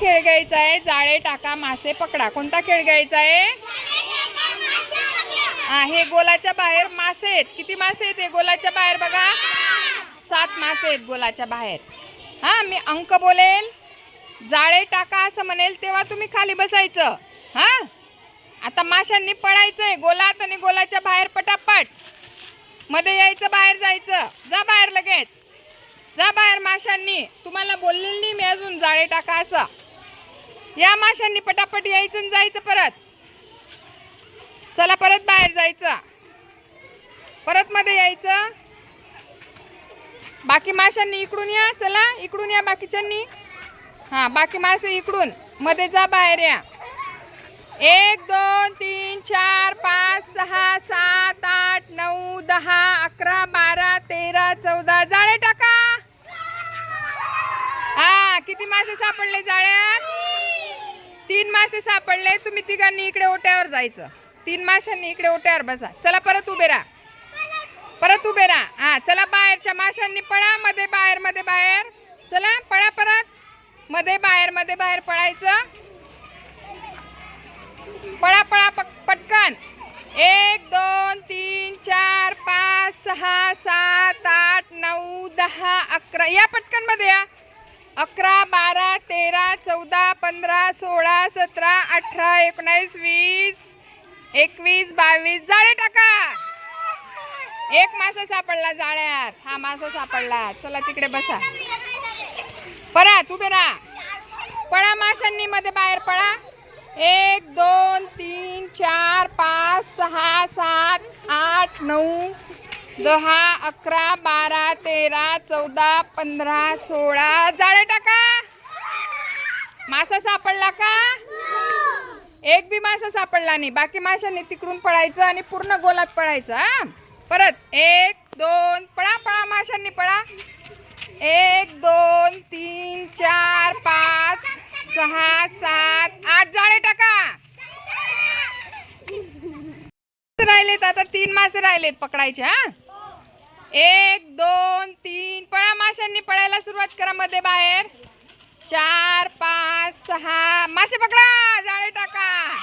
खेळ घ्यायचा आहे? जाळे टाका मासे पकडा. कोणता खेळ घ्यायचा आहे? हा हे गोलाच्या बाहेर मासे आहेत. किती मासे आहेत हे गोलाच्या बाहेर बघा. सात मासे आहेत गोलाच्या बाहेर. हां मी अंक बोलेल. जाळे टाका असं म्हणेल तेव्हा तुम्ही खाली बसायचं. हां? आता माशांनी पडायचं आहे गोलात आणि गोलाच्या बाहेर पटापट. मध्ये यायचं बाहेर जायचं. जा बाहेर लगेच. जा बाहेर माशांनी. तुम्हाला बोललेली नाही मी अजून. जाळे टाका असं. या माशांनी पटापट यायचं आणि जायचं परत. चला परत बाहेर जायचं. परत मध्ये यायचं. बाकी माशांनी इकडून या. चला इकडून या बाकीच्यांनी. हां बाकी मासे इकडून. मध्ये जा बाहेर या. एक दोन तीन चार पाच सहा सात आठ नऊ दहा अकरा बारा तेरा चौदा. जाळे टाका. हा किती मासे सापडले जाळ्यात? तीन मासे सापडले तुम्ही तिघांनी इकडे ओट्यावर जायचं. तीन माशांनी इकडे ओट्यावर बसा. चला परत उभे राहा. परत उभे राहा. हा चला बाहेरच्या माशांनी पळा मध्ये बाहेर मध्ये बाहेर. चला पळा परत. मध्ये बाहेर मध्ये बाहेर पळायचं. पळा पळा पटकन. एक दोन तीन चार पाच सहा सात आठ नऊ दहा अकरा. या पटकनमध्ये या. अकरा बारा तेरा चौदा पंधरा सोळा सतरा अठरा एकोणावीस वीस एकवीस बावीस जाळे टाका! एक मासा सापडला जाळ्यात. हा मासा सापडला. चला तिकडे बसा. परत उभे राहा. पळा माशांनी मध्ये बाहेर पळा. एक दोन तीन चार पाच सहा सात आठ नऊ दहा अकरा बारा तेरा चौदा पंधरा सोळा जाळे टाका. मासा सापडला का? एक बी मासा सापडला नाही. बाकी माशांनी तिकडून पळायचं आणि पूर्ण गोलात पळायचं हा? परत एक दोन पळा पळा माशांनी पळा. एक दोन तीन चार पाच सहा सात आठ जाळे टाका. राहिलेत आता तीन मासे राहिलेत पकडायचे हा? एक दोन तीन. पळा माशांनी पळायला सुरुवात करा मध्ये बाहेर. चार पाच सहा. मासे पकडा जाळे टाका.